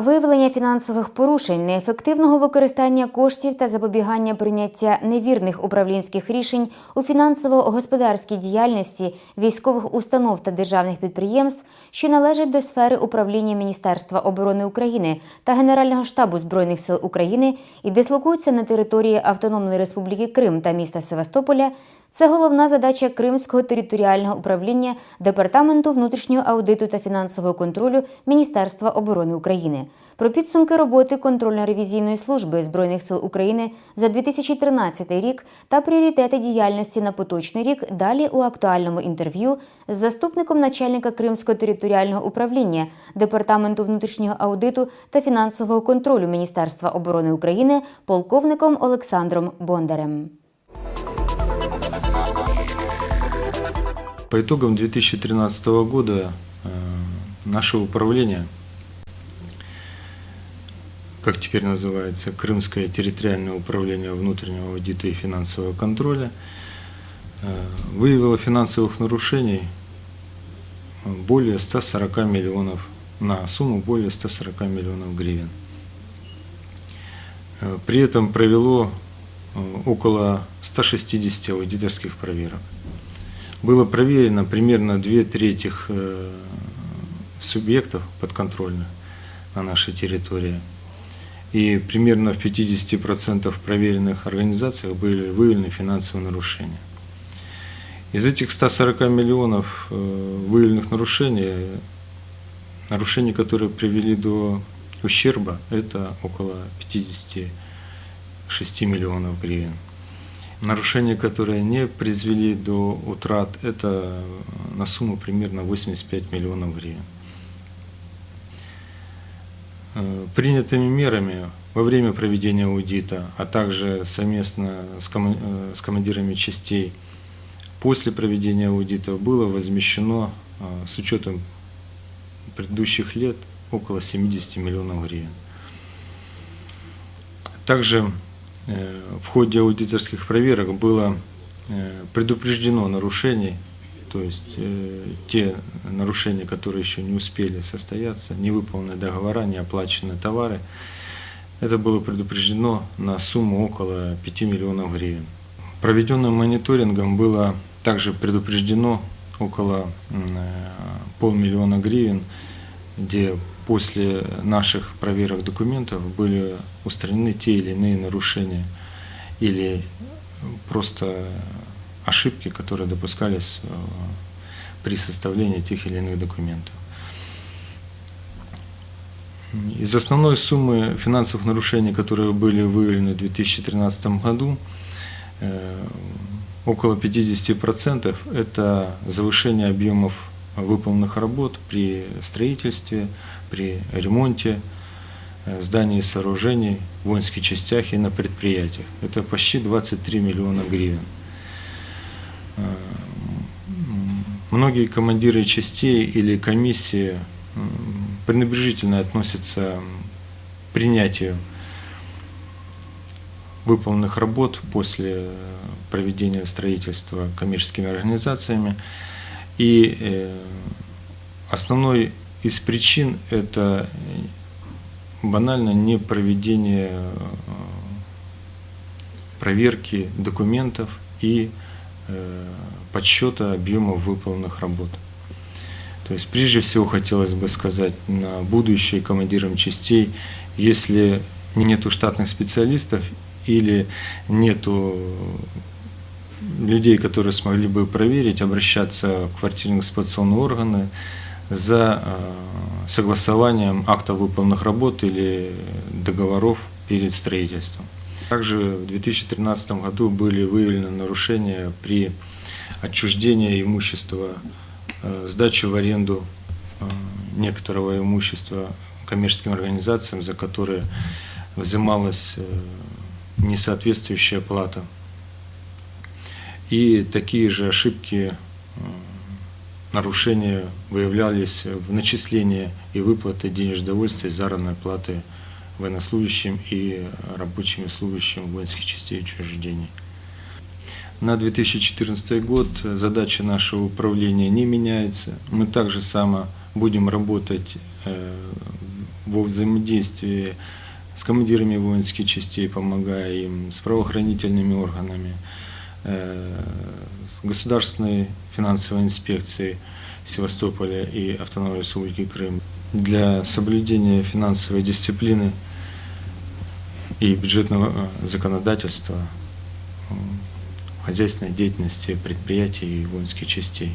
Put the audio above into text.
Виявлення фінансових порушень, неефективного використання коштів та запобігання прийняття невірних управлінських рішень у фінансово-господарській діяльності військових установ та державних підприємств, що належать до сфери управління Міністерства оборони України та Генерального штабу Збройних сил України і дислокуються на території Автономної Республіки Крим та міста Севастополя, це головна задача Кримського територіального управління Департаменту внутрішнього аудиту та фінансового контролю Міністерства оборони України. Про підсумки роботи контрольно-ревізійної служби Збройних сил України за 2013 рік та пріоритети діяльності на поточний рік далі у актуальному інтерв'ю з заступником начальника Кримського територіального управління Департаменту внутрішнього аудиту та фінансового контролю Міністерства оборони України полковником Олександром Бондарем. По итогам 2013 года э, наше управление, как теперь называется, Крымское территориальное управление внутреннего аудита и финансового контроля, э, выявило финансовых нарушений более 140 миллионов, на сумму более 140 миллионов гривен. Э, При этом провело около 160 аудиторских проверок было проверено примерно две трети э, субъектов подконтрольных на нашей территории. И примерно в 50% проверенных организациях были выявлены финансовые нарушения. Из этих 140 миллионов э, выявленных нарушений, нарушений, которые привели до ущерба, это около 56 миллионов гривен. Нарушения, которые не произвели до утрат, это на сумму примерно 85 миллионов гривен. Э, Принятыми мерами во время проведения аудита, а также совместно с э, командирами частей после проведения аудита было возмещено э, с учетом предыдущих лет около 70 миллионов гривен. Также в ходе аудиторских проверок было э, предупреждено нарушений, то есть э, те нарушения, которые еще не успели состояться, не выполнены договора, не оплачены товары, это было предупреждено на сумму около 5 миллионов гривен. Проведенным мониторингом было также предупреждено около э, полмиллиона гривен, где после наших проверок документов были устранены те или иные нарушения или просто ошибки, которые допускались э, при составлении тех или иных документов. Из основной суммы финансовых нарушений, которые были выявлены в 2013 году, э, около 50% это завышение объемов выполненных работ при строительстве, при ремонте э, зданий и сооружений в воинских частях и на предприятиях. Это почти 23 миллиона гривен. Э, Многие командиры частей или комиссии пренебрежительно относятся к принятию выполненных работ после проведения строительства коммерческими организациями. И э, основной из причин это банально не проведение э, проверки документов и э, подсчета объемов выполненных работ. То есть прежде всего хотелось бы сказать на будущее командирам частей, если нету штатных специалистов или нету людей, которые смогли бы проверить, обращаться в квартирно-эксплуатационные органы за э, согласованием актов выполненных работ или договоров перед строительством. Также в 2013 году были выявлены нарушения при отчуждении имущества, э, сдаче в аренду э, некоторого имущества коммерческим организациям, за которые взималась несоответствующая плата. И такие же ошибки, нарушения выявлялись в начислении и выплаты денежного довольствия и заработной платы военнослужащим и рабочим и служащим воинских частей и учреждений. На 2014 год задача нашего управления не меняется. Мы также само будем работать э, во взаимодействии с командирами воинских частей, помогая им, с правоохранительными органами, с Государственной финансовой инспекцией Севастополя и Автономной Республики Крым для соблюдения финансовой дисциплины и бюджетного э, законодательства э, хозяйственной деятельности предприятий и воинских частей.